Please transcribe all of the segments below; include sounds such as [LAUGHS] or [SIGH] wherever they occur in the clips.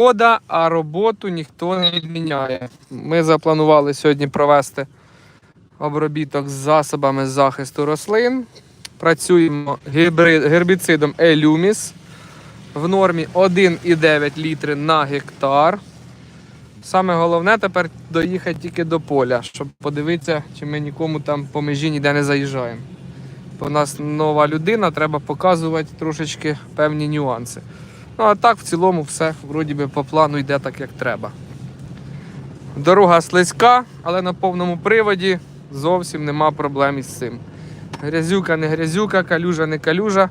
погода, а роботу ніхто не відміняє. Ми запланували сьогодні провести обробіток з засобами захисту рослин. Працюємо гербіцидом Елюміс в нормі 1,9 літри на гектар. Саме головне тепер доїхати тільки до поля, щоб подивитися, чи ми нікому там по межі ніде не заїжджаємо. Бо в нас нова людина, треба показувати трошечки певні нюанси. Ну а так в цілому все вроді би по плану йде так, як треба. Дорога слизька, але на повному приводі зовсім нема проблем із цим. Грязюка не грязюка, калюжа не калюжа.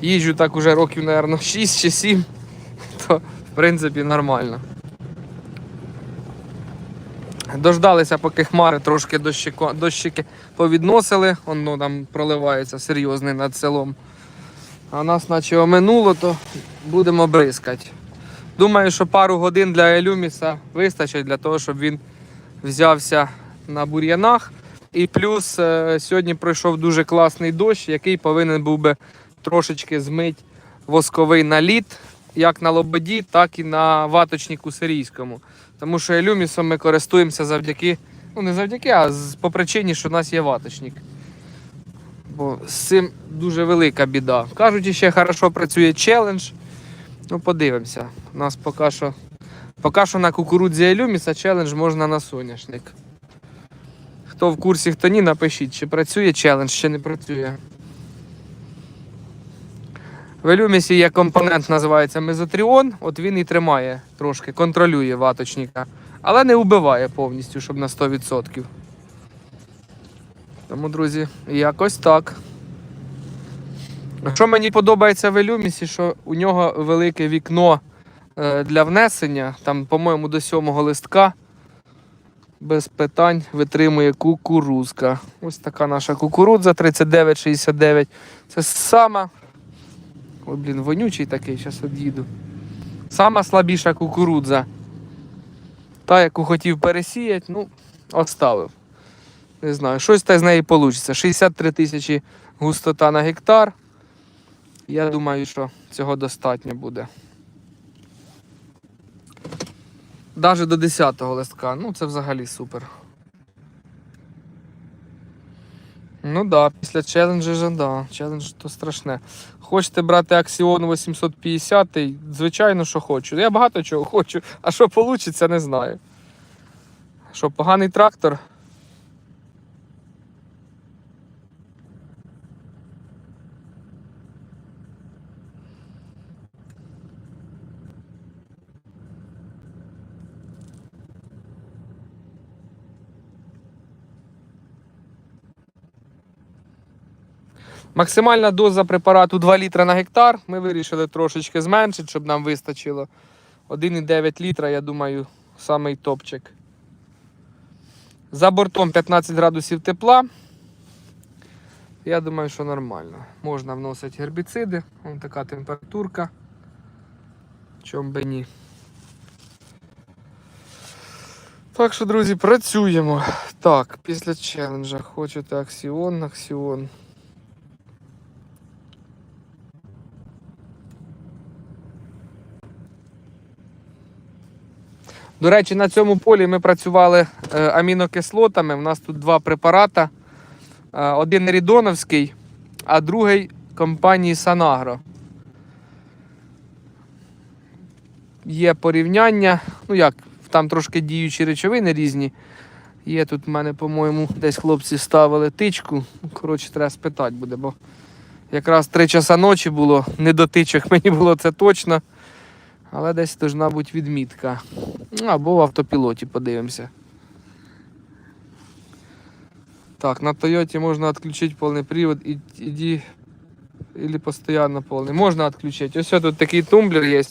Їжджу так уже років, мабуть, 6 чи 7, [LAUGHS] то в принципі нормально. Дождалися, поки хмари трошки дощики повідносили, воно там проливається серйозний над селом. А нас наче оминуло, то будемо бризкати. Думаю, що пару годин для Елюміса вистачить для того, щоб він взявся на бур'янах. І плюс е, сьогодні пройшов дуже класний дощ, який повинен був би трошечки змити восковий наліт, як на лободі, так і на ваточнику сирійському. Тому що елюмісом ми користуємося завдяки, ну не завдяки, а по причині, що в нас є ваточник. Бо з цим дуже велика біда. Кажуть, ще хорошо працює челендж. Ну, подивимося. У нас поки що, поки що на кукурудзі елюміса челендж можна на соняшник. Хто в курсі, хто ні, напишіть, чи працює челендж, чи не працює. В елюмісі є компонент, називається мезотріон. От він і тримає трошки, контролює ваточника. Але не вбиває повністю, щоб на 100%. Тому, друзі, якось так. Що мені подобається в елюмісі, що у нього велике вікно е, для внесення, там, по-моєму, до сьомого листка. Без питань витримує кукурузка. Ось така наша кукурудза 3969. Це сама. Ой, блін, вонючий такий, зараз од'їду. Сама слабіша кукурудза. Та, яку хотів пересіяти, ну, оставив. Не знаю, щось та з неї вийде. 63 тисячі густота на гектар. Я думаю, що цього достатньо буде. Навіть до 10-го листка. Ну, це взагалі супер. Ну да, після челенджа да. Челендж то страшне. Хочете брати Axion 850, звичайно, що хочу. Я багато чого хочу, а що вийде, не знаю. Що, поганий трактор? Максимальна доза препарату 2 літра на гектар. Ми вирішили трошечки зменшити, щоб нам вистачило. 1,9 літра, я думаю, самий топчик. За бортом 15 градусів тепла. Я думаю, що нормально. Можна вносити гербіциди. Ось така температурка. Чом би ні. Так що, друзі, працюємо. Так, після челенджа хочете аксіон, аксіон. До речі, на цьому полі ми працювали е, амінокислотами. У нас тут два препарата. Е, один рідоновський, а другий компанії Санагро. Є порівняння. Ну як, там трошки діючі речовини різні. Є тут в мене, по-моєму, десь хлопці ставили тичку. Коротше, треба спитати буде, бо якраз 3 часа ночі було, не до тичок мені було це точно. Але десь должна бути відмітка. Ну, Або в автопілоті подивимося. Так, на Тойоті можна відключити повний привод і іди. Или постійно повний. Можна відключити. Ось тут такий тумблер є.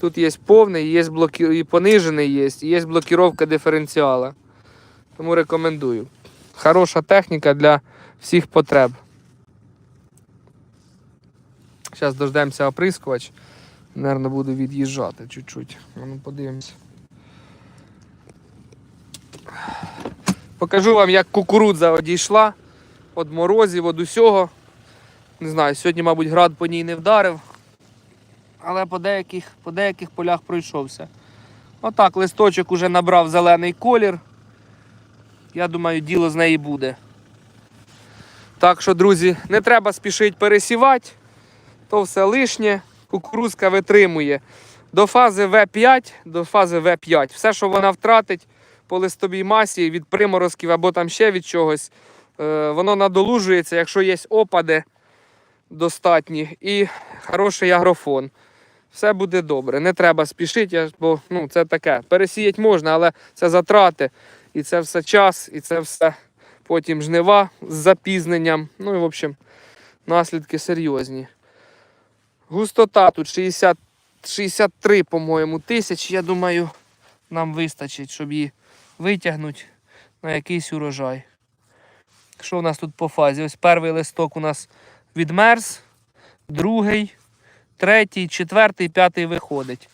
Тут є повний, є блоки... і понижений є, і є блокировка диференціала. Тому рекомендую. Хороша техніка для всіх потреб. Зараз дождемося оприскувач. Наверно, буду від'їжджати чуть-чуть. Ну, подивимось. Покажу вам, як кукурудза одійшла від морозів, від усього. Не знаю, сьогодні, мабуть, град по ній не вдарив. але по деяких, по деяких полях пройшовся. Отак, листочок уже набрав зелений колір. Я думаю, діло з неї буде. Так що, друзі, не треба спішити пересівати, то все лишнє. Кукурузка витримує до фази В5, до фази В5. Все, що вона втратить по листовій масі від приморозків або там ще від чогось, е, воно надолужується, якщо є опади достатні і хороший агрофон. Все буде добре. Не треба спішити, бо ну, це таке. Пересіяти можна, але це затрати. І це все час, і це все потім жнива з запізненням. Ну і в общем, наслідки серйозні. Густота тут 60, 63, по-моєму, тисяч. Я думаю, нам вистачить, щоб її витягнути на якийсь урожай. Що у нас тут по фазі? Ось перший листок у нас відмерз, другий, третій, четвертий, п'ятий виходить.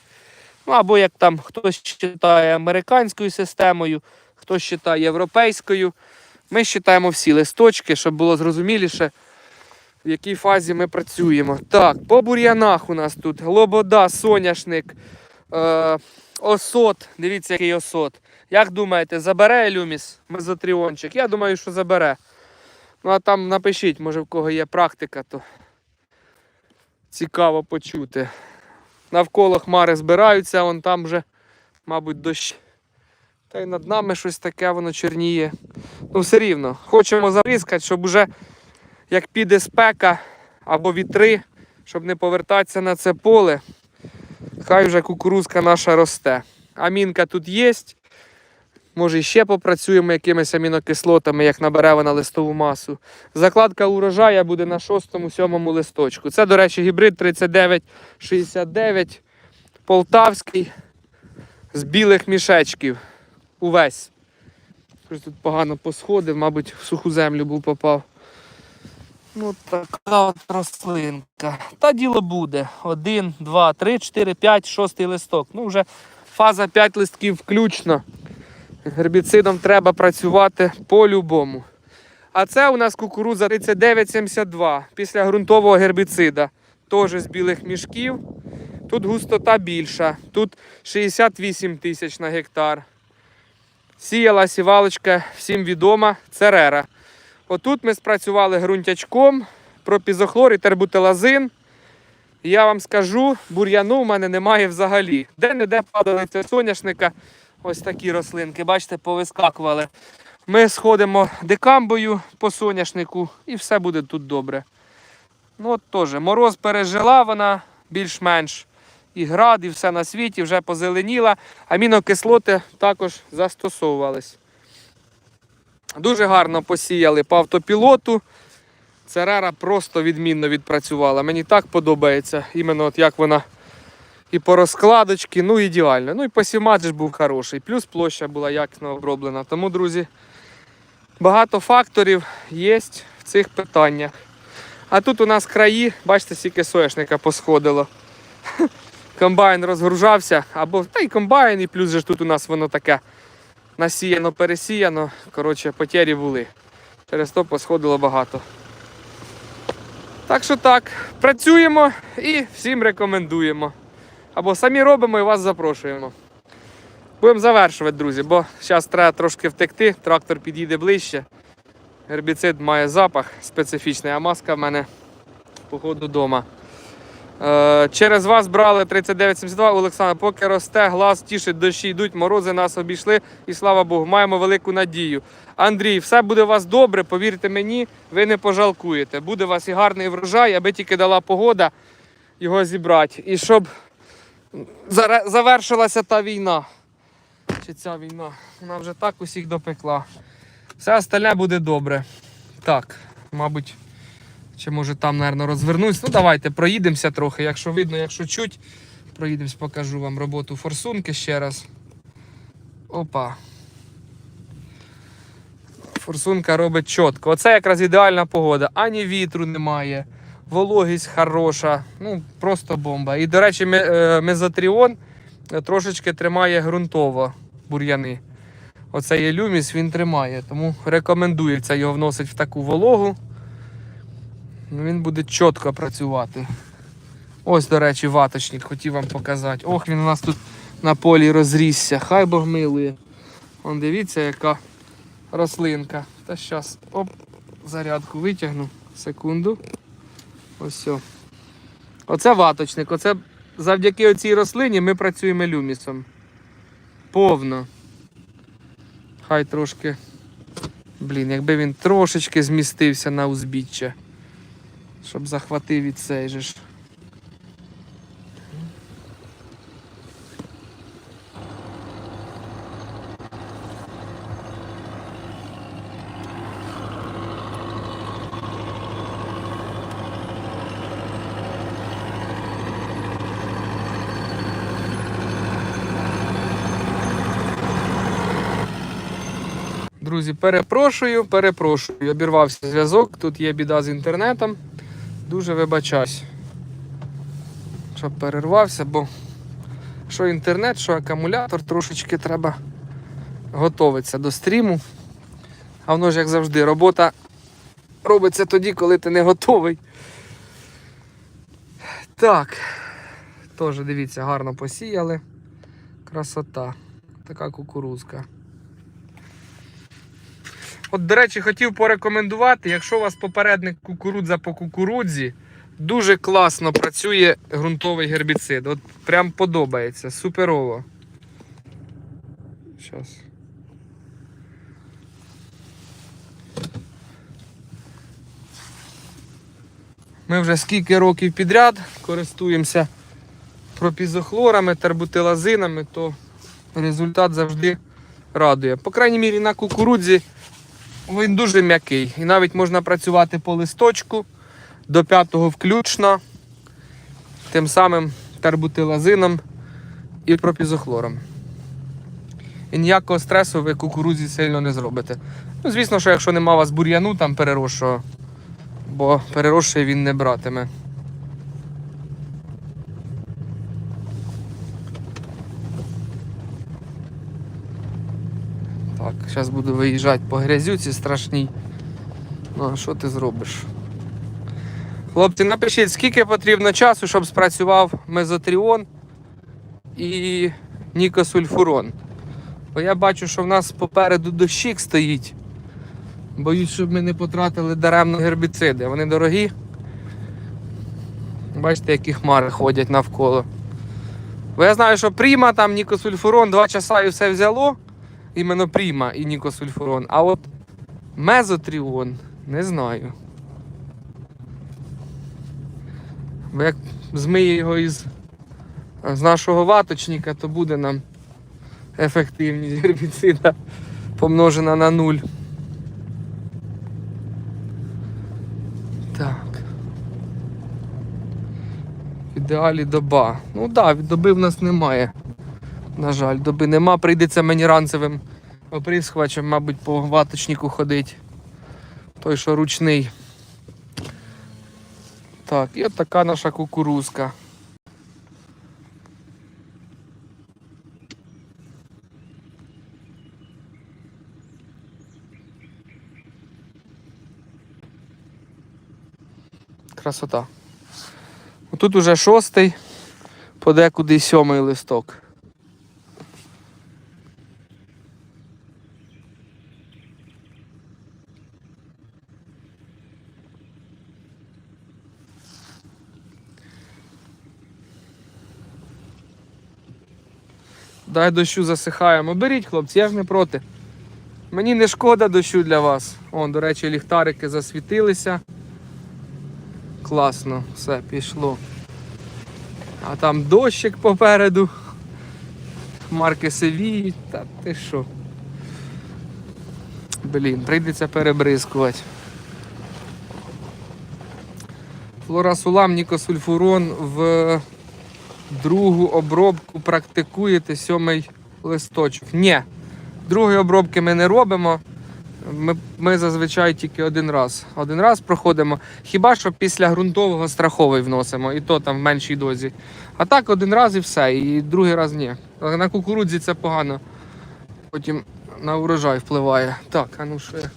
Ну або як там хтось читає американською системою, хтось читає європейською. Ми читаємо всі листочки, щоб було зрозуміліше, в якій фазі ми працюємо. Так, по бур'янах у нас тут лобода, соняшник, е, осот. Дивіться, який осот. Як думаєте, забере Люміс мезотріончик? Я думаю, що забере. Ну а там напишіть, може в кого є практика, то цікаво почути. Навколо хмари збираються, вон там вже, мабуть, дощ. Та й над нами щось таке, воно чорніє. Ну, все рівно. Хочемо забризкати, щоб уже як піде спека або вітри, щоб не повертатися на це поле. Хай вже кукурузка наша росте. Амінка тут є. Може, ще попрацюємо якимись амінокислотами, як набере вона листову масу. Закладка урожая буде на 6-7 листочку. Це, до речі, гібрид 3969 полтавський з білих мішечків. Увесь. Тут погано посходив, мабуть, в суху землю був попав. Ну, така от рослинка. Та діло буде. Один, два, три, чотири, п'ять, шостий листок. Ну, вже фаза 5 листків включно. Гербіцидом треба працювати по-любому. А це у нас кукурудза 3972 після ґрунтового гербіцида. Теж з білих мішків. Тут густота більша. Тут 68 тисяч на гектар. Сіяла сівалочка, всім відома, церера. Отут ми спрацювали ґрунтячком, пропізохлор і тербутилазин. Я вам скажу, бур'яну в мене немає взагалі. Де-не-де падалиця соняшника, ось такі рослинки, бачите, повискакували. Ми сходимо декамбою по соняшнику і все буде тут добре. Ну от теж, мороз пережила вона більш-менш. І град, і все на світі вже позеленіла. Амінокислоти також застосовувались. Дуже гарно посіяли по автопілоту. Церера просто відмінно відпрацювала. Мені так подобається, іменно от як вона і по розкладочці, ну ідеально. Ну і посівмат ж був хороший. Плюс площа була якісно оброблена. Тому, друзі, багато факторів є в цих питаннях. А тут у нас краї, бачите, скільки соняшника посходило. Комбайн розгружався, або та й комбайн, і плюс же тут у нас воно таке насіяно, пересіяно. Коротше, потері були. Через то посходило багато. Так що так, працюємо і всім рекомендуємо. Або самі робимо і вас запрошуємо. Будемо завершувати, друзі, бо зараз треба трошки втекти, трактор під'їде ближче. Гербіцид має запах специфічний, а маска в мене походу вдома. Е, через вас брали 3972, Олександр, поки росте, глаз тішить, дощі йдуть, морози нас обійшли і слава Богу, маємо велику надію. Андрій, все буде у вас добре, повірте мені, ви не пожалкуєте. Буде у вас і гарний врожай, аби тільки дала погода його зібрати. І щоб завершилася та війна. Чи ця війна? Вона вже так усіх допекла. Все остальне буде добре. Так, мабуть. Чи може там, мабуть, розвернусь. Ну, давайте проїдемося трохи. Якщо видно, якщо чуть, проїдемось, покажу вам роботу форсунки ще раз. Опа. Форсунка робить чітко. Оце якраз ідеальна погода. Ані вітру немає, вологість хороша. Ну, просто бомба. І, до речі, е, мезотріон трошечки тримає ґрунтово бур'яни. Оце є люміс, він тримає. Тому рекомендується його вносити в таку вологу. Ну, Він буде чітко працювати. Ось, до речі, ваточник хотів вам показати. Ох, він у нас тут на полі розрісся. Хай Бог милує. Вон дивіться, яка рослинка. Та зараз, оп, зарядку витягну. Секунду. Ось. Оце ваточник. Оце завдяки оцій рослині ми працюємо люмісом. Повно. Хай трошки. Блін, якби він трошечки змістився на узбіччя. Щоб захватив від цей же ж. Друзі, перепрошую, перепрошую. Обірвався зв'язок. Тут є біда з інтернетом. Дуже вибачаюсь, що перервався, бо що інтернет, що акумулятор, трошечки треба готуватися до стріму. А воно ж, як завжди, робота робиться тоді, коли ти не готовий. Так. Теж дивіться, гарно посіяли. Красота. Така кукурузка. От, до речі, хотів порекомендувати, якщо у вас попередник кукурудза по кукурудзі, дуже класно працює ґрунтовий гербіцид. От прям подобається. Суперово. Щас. Ми вже скільки років підряд користуємося пропізохлорами, тербутилазинами, то результат завжди радує. По крайній мірі на кукурудзі він дуже м'який. І навіть можна працювати по листочку до п'ятого включно, тим самим тербутилазином і пропізохлором. І ніякого стресу ви кукурудзі сильно не зробите. Ну, звісно, що якщо нема у вас бур'яну там переросшого, бо перерошує він не братиме. Так, зараз буду виїжджати по грязюці страшній. Ну, а що ти зробиш? Хлопці, напишіть, скільки потрібно часу, щоб спрацював мезотріон і нікосульфурон. Бо я бачу, що в нас попереду дощик стоїть. Боюсь, щоб ми не потратили даремно гербіциди. Вони дорогі. Бачите, які хмари ходять навколо. Бо я знаю, що пріма там нікосульфурон 2 часа і все взяло. Іменно пріма і нікосульфурон. А от мезотріон не знаю. Бо як змиє його із з нашого ваточника, то буде нам ефективність гербіцида помножена на нуль. Так. В ідеалі доба. Ну так, да, доби в нас немає. На жаль, доби нема, прийдеться мені ранцевим оприскувачем, мабуть, по ваточнику ходить. Той, що ручний. Так, і от така наша кукурузка. Красота. Тут уже шостий, подекуди сьомий листок. Дай дощу засихаємо. Беріть, хлопці, я ж не проти. Мені не шкода дощу для вас. О, до речі, ліхтарики засвітилися. Класно, все, пішло. А там дощик попереду. Хмарки сивіють. Та ти що? Блін, прийдеться перебризкувати. Флорасулам нікосульфурон в другу обробку практикуєте сьомий листочок. Ні, другої обробки ми не робимо. Ми, ми зазвичай тільки один раз. Один раз проходимо. Хіба що після ґрунтового страховий вносимо, і то там в меншій дозі. А так один раз і все, і другий раз ні. На кукурудзі це погано. Потім на урожай впливає. Так, а ну що я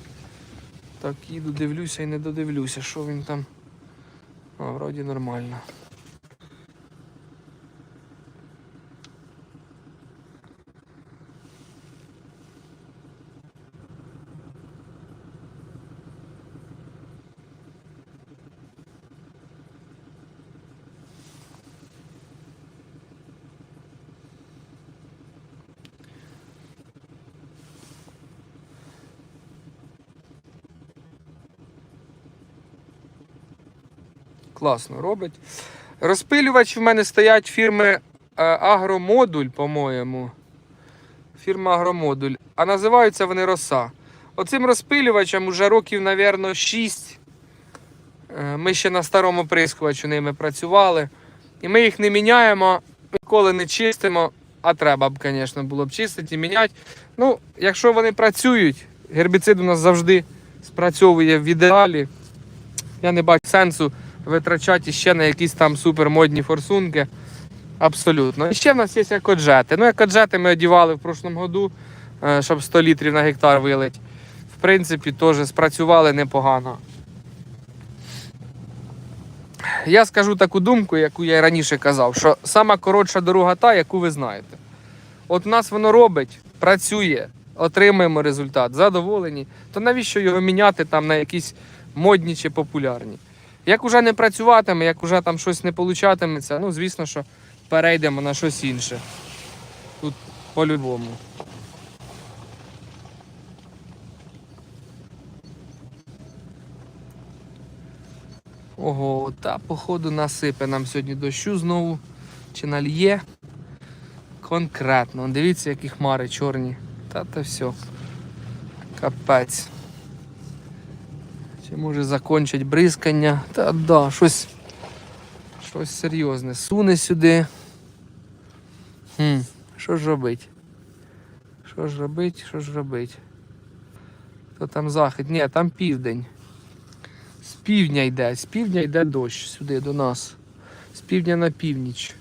так їду, дивлюся і не додивлюся, що він там. А, вроді нормально. Класно робить. Розпилювачі в мене стоять фірми е, Агромодуль, по-моєму. Фірма Агромодуль. А називаються вони Роса. Оцим розпилювачем уже років, мабуть, 6. Е, Ми ще на старому прискувачу ними працювали. І ми їх не міняємо, ніколи не чистимо. А треба б, звісно, було б чистити і міняти. Ну, якщо вони працюють, гербіцид у нас завжди спрацьовує в ідеалі. Я не бачу сенсу витрачати ще на якісь там супермодні форсунки. Абсолютно. І ще в нас є екоджети. Ну, екоджети ми одівали в прошлому году, е, щоб 100 літрів на гектар вилить. В принципі, теж спрацювали непогано. Я скажу таку думку, яку я і раніше казав, що сама коротша дорога та, яку ви знаєте. От нас воно робить, працює, отримуємо результат, задоволені, то навіщо його міняти там на якісь модні чи популярні? Як уже не працюватиме, як уже там щось не получатиметься, ну звісно, що перейдемо на щось інше. Тут по-любому. Ого, та походу насипе нам сьогодні дощу знову. Чи нальє? Конкретно. Дивіться, які хмари чорні. Та то все. Капець. Чи може закончить бризкання? Та да, щось. Щось серйозне. Суне сюди. Хм, що ж робить? Що ж робить, що ж робить? То там захід? Ні, там південь. З півдня йде, з півдня йде дощ сюди до нас. З півдня на північ.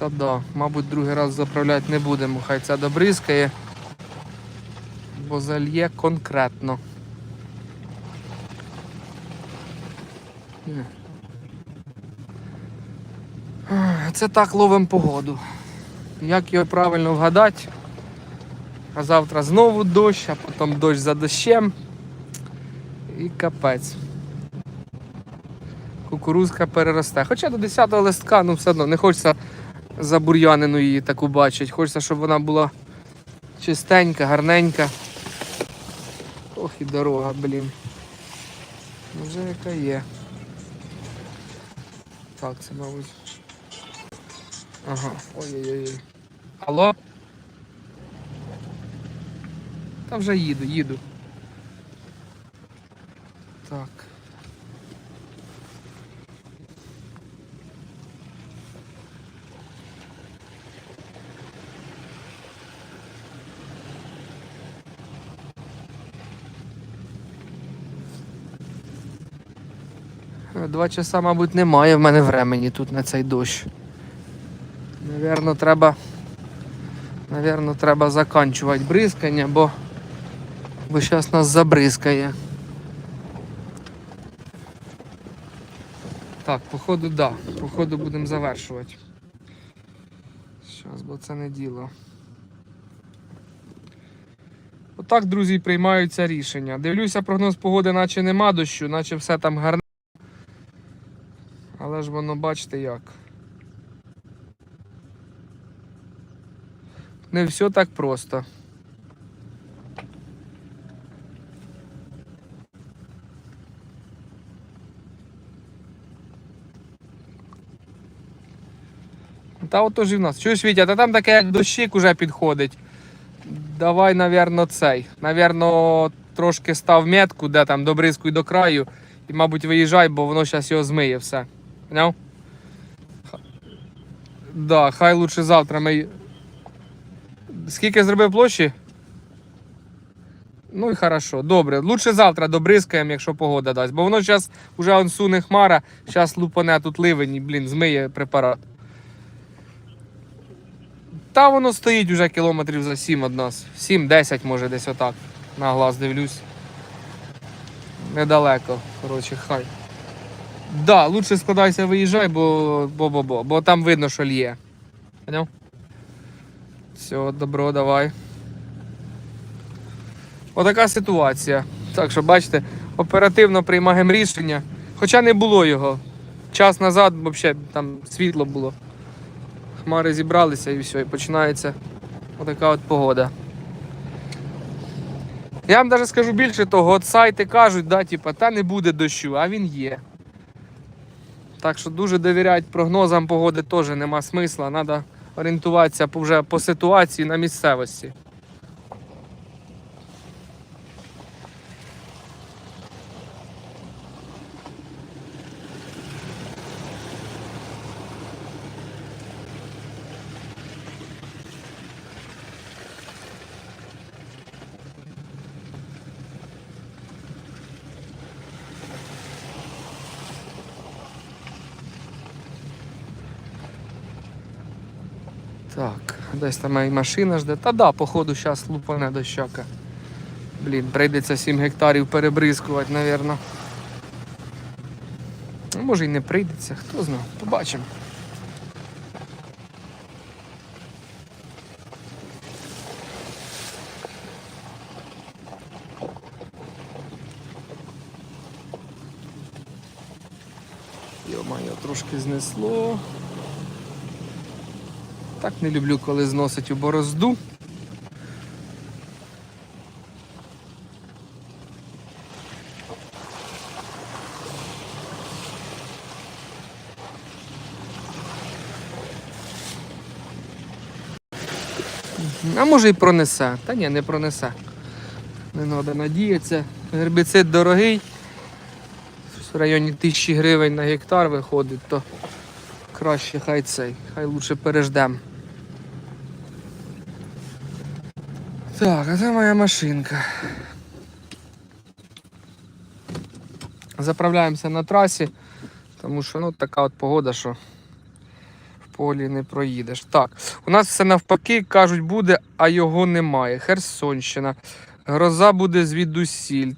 Та да, мабуть, другий раз заправляти не будемо, хай це добризкає, бо зальє конкретно. Це так ловимо погоду. Як його правильно вгадати? А завтра знову дощ, а потім дощ за дощем. І капець. Кукурузка переросте. Хоча до 10-го листка, ну все одно не хочеться забур'янину її таку бачить. Хочеться, щоб вона була чистенька, гарненька. Ох і дорога, блін. Ну, Вже яка є. Так, це мабуть. Ага, ой-ой-ой. Алло? Та вже їду, їду. Так. Два часа, мабуть, немає в мене времени тут на цей дощ. Навірно, треба. Навірно, треба заканчувати бризкання, бо, бо зараз нас забризкає. Так, походу, да. Походу будемо завершувати. Зараз, бо це не діло. Отак, друзі, приймаються рішення. Дивлюся, прогноз погоди, наче нема дощу, наче все там гарне. Але ж воно бачите як. Не все так просто. Та отож і в нас. Чуєш, Вітя, та там таке як дощик уже підходить. Давай, навірно, цей. Навірно, трошки став метку, де там до бризку і до краю. І, мабуть, виїжджай, бо воно зараз його змиє все. Поняв? Да, хай лучше завтра ми. Скільки зробив площі? Ну і хорошо, добре. Лучше завтра добризкаємо, якщо погода дасть. Бо воно зараз вже он суне хмара, зараз лупане тут ливень і, блін, змиє препарат. Та воно стоїть уже кілометрів за 7 від нас. 7-10 може десь отак. На глаз дивлюсь. Недалеко, коротше, хай. Да, лучше складайся, виїжджай, бо, бо, бо, бо, бо там видно, що лє. Поняв? Все, добро, давай. Отака ситуація. Так що бачите, оперативно приймаємо рішення. Хоча не було його. Час назад взагалі там світло було. Хмари зібралися і все, і починається отака от погода. Я вам навіть скажу більше того, от сайти кажуть, да, типа, та не буде дощу, а він є. Так що дуже довіряти прогнозам погоди теж нема смисла. Треба орієнтуватися вже по ситуації на місцевості. Так, десь там і машина жде. Та да, походу, зараз лупане дощака. Блін, прийдеться 7 гектарів перебризкувати, напевно. Ну, може і не прийдеться, хто знає, побачимо. Йо-моє, трошки знесло. Так не люблю, коли зносить у борозду. А може і пронесе. Та ні, не пронесе. Не треба надіятися. Гербіцид дорогий. В районі тисячі гривень на гектар виходить, то краще хай цей, хай лучше переждем. Так, а це моя машинка. Заправляємося на трасі, тому що ну, така от погода, що в полі не проїдеш. Так, у нас все навпаки, кажуть, буде, а його немає. Херсонщина. Гроза буде звідусіль.